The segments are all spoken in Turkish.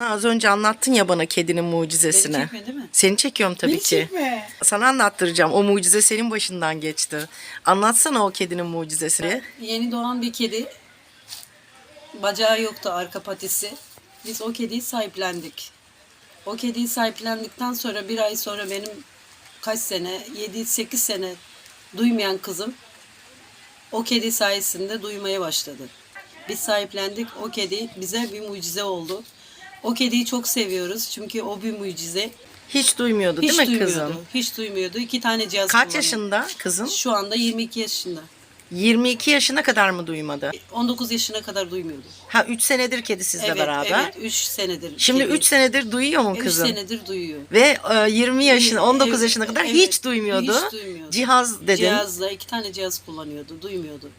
Az önce anlattın ya bana kedinin mucizesini. Beni çekme değil mi? Seni çekiyorum tabii Beni ki. çekme. Sana anlattıracağım. O mucize senin başından geçti. Anlatsana o kedinin mucizesini. Yeni doğan bir kedi. Bacağı yoktu arka patisi. Biz o kediyi sahiplendik. O kediyi sahiplendikten sonra bir ay sonra benim kaç sene 7-8 sene duymayan kızım o kedi sayesinde duymaya başladı. Biz sahiplendik. O kedi bize bir mucize oldu. O kediyi çok seviyoruz çünkü o bir mucize. Hiç duymuyordu Hiç değil mi duymuyordu. kızım? Hiç duymuyordu. İki tane cihaz Kaç kullanıyor. yaşında kızın? Şu anda 22 yaşında. 22 yaşına kadar mı duymadı? 19 yaşına kadar duymuyordu. Ha 3 senedir kedi sizle evet, beraber. Evet, 3 senedir. Şimdi kedi. 3 senedir duyuyor mu kızım? senedir duyuyor. Ve e, 20 yaşına, 19 Evet, yaşına kadar evet, hiç duymuyordu. hiç duymuyordu. Cihaz dedin. Cihazla iki tane cihaz kullanıyordu, duymuyordu.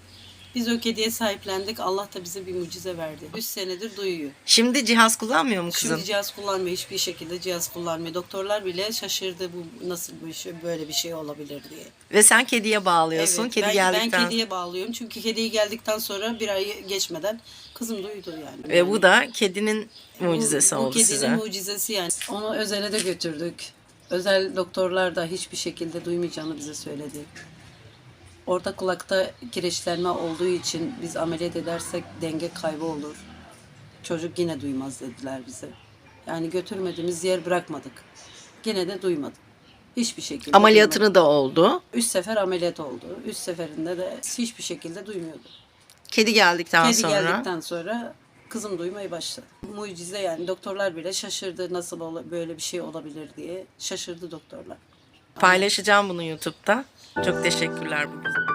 Biz o kediye sahiplendik. Allah da bize bir mucize verdi. 3 senedir duyuyor. Şimdi cihaz kullanmıyor mu kızım? Şimdi cihaz kullanmıyor. Hiçbir şekilde cihaz kullanmıyor. Doktorlar bile şaşırdı bu nasıl bir şey, böyle bir şey olabilir diye. Ve sen kediye bağlıyorsun. Evet, Kedi ben, geldikten ben kediye bağlıyorum. Çünkü kediyi geldikten sonra bir ay geçmeden kızım duydu yani. ve bu da kedinin mucizesi bu, bu oldu kedinin size. mucizesi yani. Onu özele de götürdük. Özel doktorlar da hiçbir şekilde duymayacağını bize söyledi. Orta kulakta kireçlenme olduğu için biz ameliyat edersek denge kaybı olur. Çocuk yine duymaz dediler bize. Yani götürmediğimiz yer bırakmadık. Yine de duymadı. Hiçbir şekilde. Ameliyatını da oldu. Üç sefer ameliyat oldu. Üç seferinde de hiçbir şekilde duymuyordu. Kedi geldikten Kedi sonra geldikten sonra kızım duymaya başladı. Mucize yani doktorlar bile şaşırdı nasıl böyle bir şey olabilir diye şaşırdı doktorlar. paylaşacağım bunu YouTube'da. Çok teşekkürler bugün.